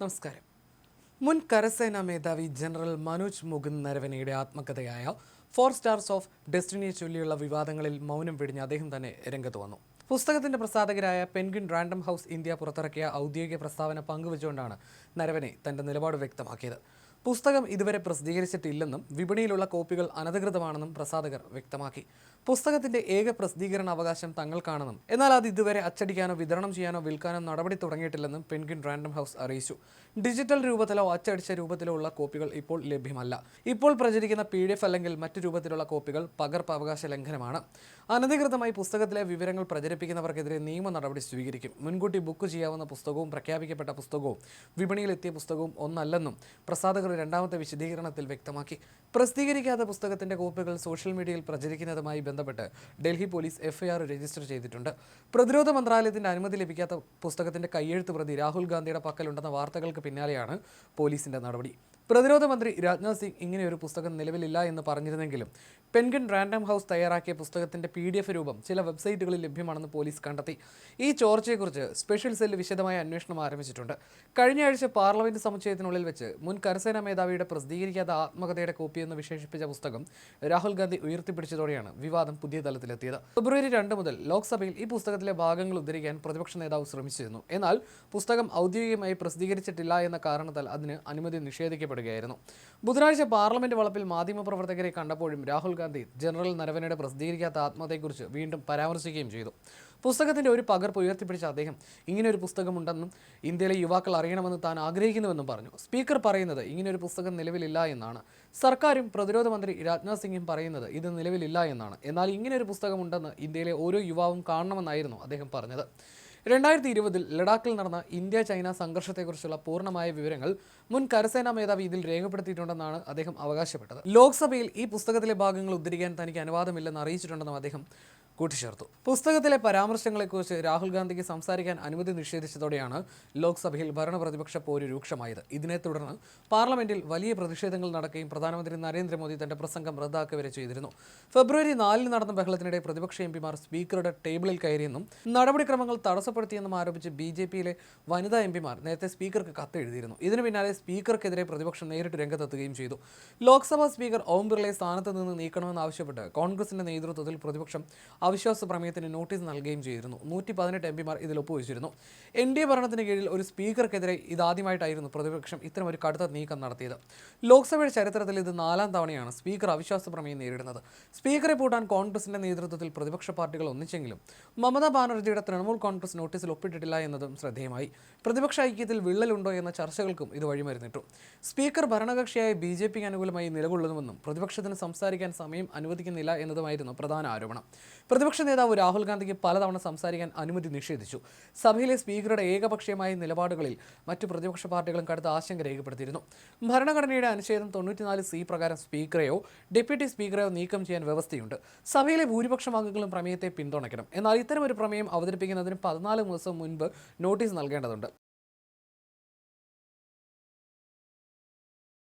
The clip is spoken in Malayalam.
നമസ്കാരം. മുൻ കരസേനാ മേധാവി ജനറൽ മനോജ് മുകുന്ദ് നരവനയുടെ ആത്മകഥയായ ഫോർ സ്റ്റാർസ് ഓഫ് ഡെസ്റ്റിനിയെ ചൊല്ലിയുള്ള വിവാദങ്ങളിൽ മൗനം വെടിഞ്ഞ് അദ്ദേഹം തന്നെ രംഗത്ത് വന്നു. പുസ്തകത്തിന്റെ പ്രസാധകരായ പെൻഗ്വിൻ റാൻഡം ഹൗസ് ഇന്ത്യ പുറത്തിറക്കിയ ഔദ്യോഗിക പ്രസ്താവന പങ്കുവച്ചുകൊണ്ടാണ് നരവനെ തന്റെ നിലപാട് വ്യക്തമാക്കിയത്. പുസ്തകം ഇതുവരെ പ്രസിദ്ധീകരിച്ചിട്ടില്ലെന്നും വിപണിയിലുള്ള കോപ്പികൾ അനധികൃതമാണെന്നും പ്രസാധകർ വ്യക്തമാക്കി. പുസ്തകത്തിന്റെ ഏക പ്രസിദ്ധീകരണ അവകാശം തങ്ങൾക്കാണെന്നും എന്നാൽ അത് ഇതുവരെ അച്ചടിക്കാനോ വിതരണം ചെയ്യാനോ വിൽക്കാനോ നടപടി തുടങ്ങിയിട്ടില്ലെന്നും പെൻഗ്വിൻ റാൻഡം ഹൗസ് അറിയിച്ചു. ഡിജിറ്റൽ രൂപത്തിലോ അച്ചടിച്ച രൂപത്തിലോ ഉള്ള കോപ്പികൾ ഇപ്പോൾ ലഭ്യമല്ല. ഇപ്പോൾ പ്രചരിക്കുന്ന പി ഡി എഫ് അല്ലെങ്കിൽ മറ്റു രൂപത്തിലുള്ള കോപ്പികൾ പകർപ്പ് അവകാശ ലംഘനമാണ്. അനധികൃതമായി പുസ്തകത്തിലെ വിവരങ്ങൾ പ്രചരിപ്പിക്കുന്നവർക്കെതിരെ നിയമ നടപടി സ്വീകരിക്കും. മുൻകൂട്ടി ബുക്ക് ചെയ്യാവുന്ന പുസ്തകവും പ്രഖ്യാപിക്കപ്പെട്ട പുസ്തകവും വിപണിയിലെത്തിയ പുസ്തകവും ഒന്നല്ലെന്നും പ്രസാധകർ രണ്ടാമത്തെ വിശദീകരണത്തിൽ വ്യക്തമാക്കി. പ്രസിദ്ധീകരിക്കാത്ത പുസ്തകത്തിന്റെ കോപ്പികൾ സോഷ്യൽ മീഡിയയിൽ പ്രചരിക്കുന്നതുമായി ബന്ധപ്പെട്ട് ഡൽഹി പോലീസ് എഫ്ഐആർ രജിസ്റ്റർ ചെയ്തിട്ടുണ്ട്. പ്രതിരോധ മന്ത്രാലയത്തിന്റെ അനുമതി ലഭിക്കാത്ത പുസ്തകത്തിന്റെ കയ്യെഴുത്ത് പ്രതി രാഹുൽ ഗാന്ധിയുടെ പക്കലുണ്ടെന്ന വാർത്തകൾക്ക് പിന്നാലെയാണ് പോലീസിന്റെ നടപടി. പ്രതിരോധ മന്ത്രി രാജ്നാഥ് സിംഗ് ഇങ്ങനെ ഒരു പുസ്തകം നിലവിലില്ല എന്ന് പറഞ്ഞിരുന്നെങ്കിലും പെൻഗൻ റാൻഡം ഹൗസ് തയ്യാറാക്കിയ പുസ്തകത്തിന്റെ പി രൂപം ചില വെബ്സൈറ്റുകളിൽ ലഭ്യമാണെന്ന് പോലീസ് കണ്ടെത്തി. ഈ ചോർച്ചയെക്കുറിച്ച് സ്പെഷ്യൽ സെല്ല് വിശദമായ അന്വേഷണം ആരംഭിച്ചിട്ടുണ്ട്. കഴിഞ്ഞ ആഴ്ച പാർലമെന്റ് സമുച്ചയത്തിനുള്ളിൽ വെച്ച് മുൻ കരസേനാ മേധാവിയുടെ പ്രസിദ്ധീകരിക്കാത്ത ആത്മകഥയുടെ കോപ്പി എന്ന് വിശേഷിപ്പിച്ച പുസ്തകം രാഹുൽ ഗാന്ധി ഉയർത്തിപ്പിടിച്ചതോടെയാണ് വിവാദം പുതിയ തലത്തിലെത്തിയത്. ഫെബ്രുവരി രണ്ട് മുതൽ ലോക്സഭയിൽ ഈ പുസ്തകത്തിലെ ഭാഗങ്ങൾ ഉദ്ധരിക്കാൻ പ്രതിപക്ഷ നേതാവ് ശ്രമിച്ചിരുന്നു. എന്നാൽ പുസ്തകം ഔദ്യോഗികമായി പ്രസിദ്ധീകരിച്ചിട്ടില്ല എന്ന കാരണത്താൽ അതിന് അനുമതി നിഷേധിക്കപ്പെടുകയായിരുന്നു ബുധനാഴ്ച പാർലമെന്റ് വളപ്പിൽ മാധ്യമപ്രവർത്തകരെ കണ്ടപ്പോഴും രാഹുൽ ഗാന്ധി ജനറൽ നരവനയുടെ പ്രസിദ്ധീകരിക്കാത്ത ആത്മഹത്യയെക്കുറിച്ച് വീണ്ടും പരാമർശിക്കുകയും ചെയ്തു. പുസ്തകത്തിന്റെ ഒരു പകർപ്പ് ഉയർത്തിപ്പിടിച്ച അദ്ദേഹം ഇങ്ങനെ ഒരു പുസ്തകമുണ്ടെന്നും ഇന്ത്യയിലെ യുവാക്കൾ അറിയണമെന്ന് താൻ ആഗ്രഹിക്കുന്നുവെന്നും പറഞ്ഞു. സ്പീക്കർ പറയുന്നത് ഇങ്ങനെ ഒരു പുസ്തകം നിലവിലില്ല എന്നാണ്. സർക്കാരും പ്രതിരോധ മന്ത്രി രാജ്നാഥ് സിംഗും പറയുന്നത് ഇത് നിലവിലില്ല എന്നാണ്. എന്നാൽ ഇങ്ങനെ ഒരു പുസ്തകമുണ്ടെന്ന് ഇന്ത്യയിലെ ഓരോ യുവാവും കാണണമെന്നായിരുന്നു അദ്ദേഹം പറഞ്ഞത്. രണ്ടായിരത്തി ഇരുപതിൽ ലഡാക്കിൽ നടന്ന ഇന്ത്യ ചൈന സംഘർഷത്തെക്കുറിച്ചുള്ള പൂർണമായ വിവരങ്ങൾ മുൻ കരസേനാ മേധാവി ഇതിൽ രേഖപ്പെടുത്തിയിട്ടുണ്ടെന്നാണ് അദ്ദേഹം അവകാശപ്പെട്ടത്. ലോക്സഭയിൽ ഈ പുസ്തകത്തിലെ ഭാഗങ്ങൾ ഉദ്ധരിക്കാൻ തനിക്ക് അനുവാദമില്ലെന്ന് അറിയിച്ചിട്ടുണ്ടെന്നും അദ്ദേഹം കൂട്ടിച്ചേർത്തു. പുസ്തകത്തിലെ പരാമർശങ്ങളെക്കുറിച്ച് രാഹുൽ ഗാന്ധിക്ക് സംസാരിക്കാൻ അനുമതി നിഷേധിച്ചതോടെയാണ് ലോക്സഭയിൽ ഭരണപ്രതിപക്ഷ പോര് രൂക്ഷമായത്. ഇതിനെ തുടർന്ന് പാർലമെന്റിൽ വലിയ പ്രതിഷേധങ്ങൾ നടക്കുകയും പ്രധാനമന്ത്രി നരേന്ദ്രമോദി തന്റെ പ്രസംഗം റദ്ദാക്കി വരെ ചെയ്തിരുന്നു. ഫെബ്രുവരി നാലിന് നടന്ന ബഹളത്തിനിടെ പ്രതിപക്ഷ എം പിമാർ സ്പീക്കറുടെ ടേബിളിൽ കയറിയെന്നും നടപടിക്രമങ്ങൾ തടസ്സപ്പെടുത്തിയെന്നും ആരോപിച്ച് ബി ജെ പിയിലെ വനിതാ എം പിമാർ നേരത്തെ സ്പീക്കർക്ക് കത്തെഴുതിയിരുന്നു. ഇതിനു പിന്നാലെ സ്പീക്കർക്കെതിരെ പ്രതിപക്ഷം നേരിട്ട് രംഗത്തെത്തുകയും ചെയ്തു. ലോക്സഭാ സ്പീക്കർ ഓം ബിർളയെ സ്ഥാനത്ത് നിന്ന് നീക്കണമെന്നാവശ്യപ്പെട്ട് കോൺഗ്രസിന്റെ നേതൃത്വത്തിൽ പ്രതിപക്ഷം അവിശ്വാസ പ്രമേയത്തിന് നോട്ടീസ് നൽകുകയും ചെയ്തിരുന്നു. നൂറ്റി പതിനെട്ട് എം പിമാർ ഇതിൽ ഒപ്പുവെച്ചിരുന്നു. എൻ ഡി എ ഭരണത്തിന് കീഴിൽ ഒരു സ്പീക്കർക്കെതിരെ ഇതാദ്യമായിട്ടായിരുന്നു പ്രതിപക്ഷം ഇത്തരം ഒരു കടുത്ത നീക്കം നടത്തിയത്. ലോക്സഭയുടെ ചരിത്രത്തിൽ ഇത് നാലാം തവണയാണ് സ്പീക്കർ അവിശ്വാസ പ്രമേയം നേരിടുന്നത്. സ്പീക്കറെ പൂട്ടാൻ കോൺഗ്രസിന്റെ നേതൃത്വത്തിൽ പ്രതിപക്ഷ പാർട്ടികൾ ഒന്നിച്ചെങ്കിലും മമതാ ബാനർജിയുടെ തൃണമൂൽ കോൺഗ്രസ് നോട്ടീസിൽ ഒപ്പിട്ടിട്ടില്ല എന്നതും ശ്രദ്ധേയമായി. പ്രതിപക്ഷ ഐക്യത്തിൽ വിള്ളലുണ്ടോ എന്ന ചർച്ചകൾക്കും ഇത് വഴിമരുന്നിട്ടു. സ്പീക്കർ ഭരണകക്ഷിയായ ബി ജെ പിക്ക് അനുകൂലമായി നിലകൊള്ളുന്നുവെന്നും പ്രതിപക്ഷത്തിന് സംസാരിക്കാൻ സമയം അനുവദിക്കുന്നില്ല എന്നതുമായിരുന്നു പ്രധാന ആരോപണം. പ്രതിപക്ഷ നേതാവ് രാഹുൽ ഗാന്ധിക്ക് പലതവണ സംസാരിക്കാൻ അനുമതി നിഷേധിച്ചു. സഭയിലെ സ്പീക്കറുടെ ഏകപക്ഷീയമായ നിലപാടുകളിൽ മറ്റു പ്രതിപക്ഷ പാർട്ടികളും കടുത്ത ആശങ്ക രേഖപ്പെടുത്തിയിരുന്നു. ഭരണഘടനയുടെ അനുച്ഛേദം തൊണ്ണൂറ്റിനാല് സി പ്രകാരം സ്പീക്കറെയോ ഡെപ്യൂട്ടി സ്പീക്കറെയോ നീക്കം ചെയ്യാൻ വ്യവസ്ഥയുണ്ട്. സഭയിലെ ഭൂരിപക്ഷം അംഗങ്ങളും പ്രമേയത്തെ പിന്തുണയ്ക്കണം. എന്നാൽ ഇത്തരമൊരു പ്രമേയം അവതരിപ്പിക്കുന്നതിന് പതിനാല് ദിവസം മുൻപ് നോട്ടീസ് നൽകേണ്ടതുണ്ട്.